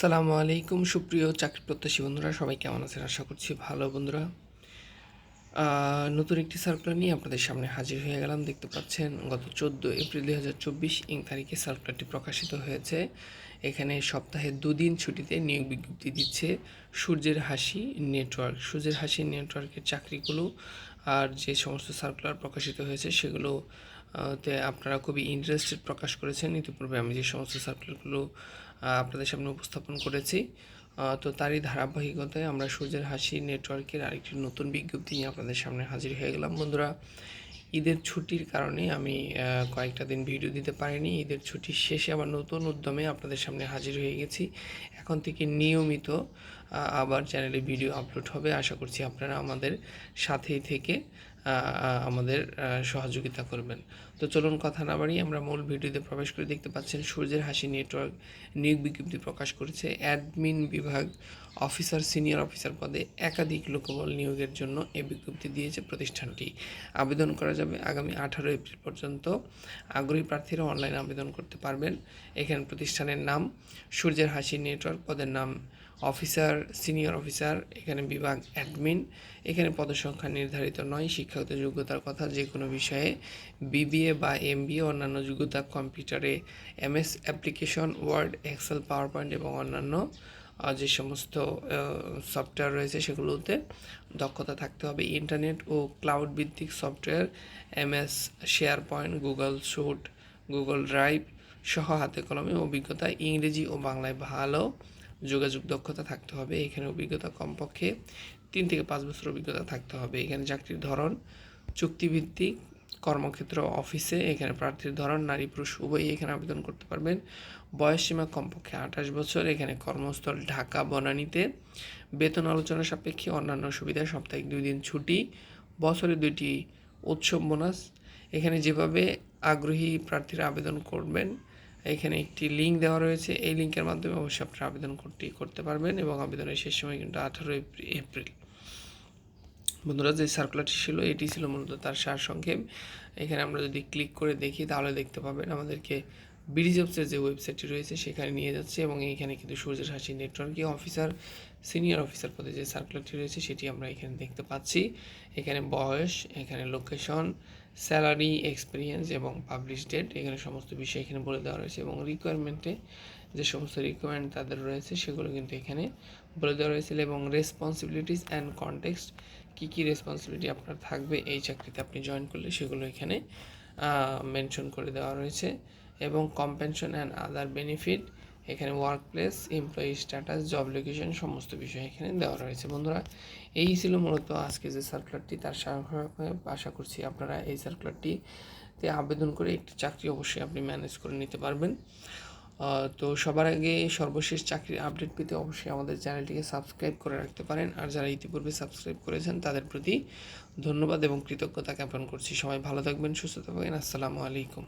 সালামু আলাইকুম, সুপ্রিয় চাকরি প্রত্যাশী বন্ধুরা, সবাই কেমন আছেন? আশা করছি ভালো বন্ধুরা। নতুন একটি সার্কুলার নিয়ে আপনাদের সামনে হাজির হয়ে গেলাম। দেখতে পাচ্ছেন, গত চোদ্দ এপ্রিল দুই হাজার চব্বিশ ইং তারিখে সার্কুলারটি প্রকাশিত হয়েছে। এখানে সপ্তাহে দুদিন ছুটিতে নিয়োগ বিজ্ঞপ্তি দিচ্ছে সূর্যের হাসি নেটওয়ার্ক সূর্যের হাসি নেটওয়ার্কের চাকরিগুলো আর যে সমস্ত সার্কুলার প্রকাশিত হয়েছে, সেগুলো তে আপনারা খুবই ইন্টারেস্টেড প্রকাশ করেছেন। ইতিপূর্বে আমি যে সমস্ত সার্কুলারগুলো আপনাদের সামনে উপস্থাপন করেছি তো তারই ধারাবাহিকতায় আমরা সূর্যের হাসি নেটওয়ার্কের আরেকটি নতুন বিজ্ঞপ্তি নিয়ে আপনাদের সামনে হাজির হয়ে গেলাম। বন্ধুরা, ঈদের ছুটির কারণে আমি কয়েকটা দিন ভিডিও দিতে পারিনি। ঈদের ছুটির শেষে আবার নতুন উদ্যমে আপনাদের সামনে হাজির হয়ে গেছি। এখন থেকে নিয়মিত আবার চ্যানেলে ভিডিও আপলোড হবে। আশা করছি আপনারা আমাদের সাথেই থেকে আমাদের সহযোগিতা করবেন। তো চলুন কথা না বাড়িয়ে আমরা মূল ভিডিওতে প্রবেশ করে দেখতে পাচ্ছেন সূর্যের হাসি নেটওয়ার্ক নিয়োগ বিজ্ঞপ্তি প্রকাশ করেছে অ্যাডমিন বিভাগ অফিসার, সিনিয়র অফিসার পদে একাধিক লোকবল নিয়োগের জন্য এ বিজ্ঞপ্তি দিয়েছে প্রতিষ্ঠানটি। আবেদন করা যাবে আগামী আঠারো এপ্রিল পর্যন্ত। আগ্রহী প্রার্থীরা অনলাইনে আবেদন করতে পারবেন। এখানে প্রতিষ্ঠানের নাম, সূর্যের হাসি নেটওয়ার্ক পদের নাম অফিসার, সিনিয়র অফিসার, এখানে বিভাগ অ্যাডমিন, এখানে পদসংখ্যা নির্ধারিত নয়, শিক্ষাগত যোগ্যতার কথা যে কোনো বিষয়ে বিবিএ বা এমবিএ, অন্যান্য যোগ্যতা কম্পিউটারে, MS application, word, Excel PowerPoint এবং অন্যান্য যে সমস্ত সফটওয়্যার রয়েছে সেগুলোতে দক্ষতা থাকতে হবে। ইন্টারনেট ও ক্লাউড ভিত্তিক software, MS SharePoint Google suite Google drive সহ হাতে কলমে অভিজ্ঞতা, ইংরেজি ও বাংলায় ভালো যোগাযোগ দক্ষতা থাকতে হবে, এখানে অভিজ্ঞতা কমপক্ষে তিন থেকে পাঁচ বছর অভিজ্ঞতা থাকতে হবে। এখানে চাকরির ধরন, চুক্তিভিত্তিক কর্মক্ষেত্র, অফিসে এখানে প্রার্থীর ধরন, নারী পুরুষ উভয়ই এখানে আবেদন করতে পারবেন। বয়সসীমা কমপক্ষে আঠাশ বছর, এখানে কর্মস্থল ঢাকা, বনানীতে। বেতন আলোচনা সাপেক্ষে অন্যান্য সুবিধা, সাপ্তাহিক দুই দিন ছুটি, বছরে দুইটি উৎসব বোনাস। এখানে যেভাবে আগ্রহী প্রার্থীরা আবেদন করবেন এখানে একটি লিঙ্ক দেওয়া রয়েছে। এই লিঙ্কের মাধ্যমে অবশ্যই আপনারা আবেদন করতে করতে পারবেন এবং আবেদনের শেষ সময় কিন্তু আঠারো এপ্রিল। বন্ধুরা, যে সার্কুলারটি ছিল, এটি ছিল মূলত তার সারসংক্ষেপ। এখানে আমরা যদি ক্লিক করে দেখি, তাহলে দেখতে পাবেন আমাদেরকে বিডি জবসের যে ওয়েবসাইটটি রয়েছে সেখানে নিয়ে যাচ্ছে এবং এইখানে কিন্তু সূর্যের হাসি নেটওয়ার্কে অফিসার সিনিয়র অফিসার পদে যে সার্কুলারটি রয়েছে সেটি আমরা এখানে দেখতে পাচ্ছি। এখানে বয়স, এখানে লোকেশন স্যালারি এক্সপিরিয়েন্স এবং পাবলিশ ডেট এখানে সমস্ত বিষয় এখানে বলে দেওয়া রয়েছে এবং রিকোয়ারমেন্টে যে সমস্ত রিকোয়ারমেন্ট তাদের রয়েছে সেগুলো কিন্তু এখানে বলে দেওয়া রয়েছে এবং রেসপন্সিবিলিটিস অ্যান্ড কনটেক্সট কী কী রেসপন্সিবিলিটি আপনার থাকবে এই চাকরিতে আপনি জয়েন করলে সেগুলো এখানে মেনশন করে দেওয়া রয়েছে। এবং কম্পেনশন অ্যান্ড আদার বেনিফিট এখানে work place employee status job location সমস্ত বিষয় এখানে দেওয়া রয়েছে। বন্ধুরা, এই ছিল মূলত আজকে যে সার্কুলারটি তার আশা করছি আপনারা এই সার্কুলারটিতে আবেদন করে একটি চাকরি অবশ্যই আপনি ম্যানেজ করে নিতে পারবেন। তো সবার আগে সর্বশেষ চাকরির আপডেট পেতে অবশ্যই আমাদের চ্যানেলটিকে সাবস্ক্রাইব করে রাখতে পারেন। আর যারা ইতিপূর্বে সাবস্ক্রাইব করেছেন, তাদের প্রতি ধন্যবাদ এবং কৃতজ্ঞতা জ্ঞাপন করছি। সবাই ভালো থাকবেন, সুস্থ থাকবেন। আসসালামু আলাইকুম।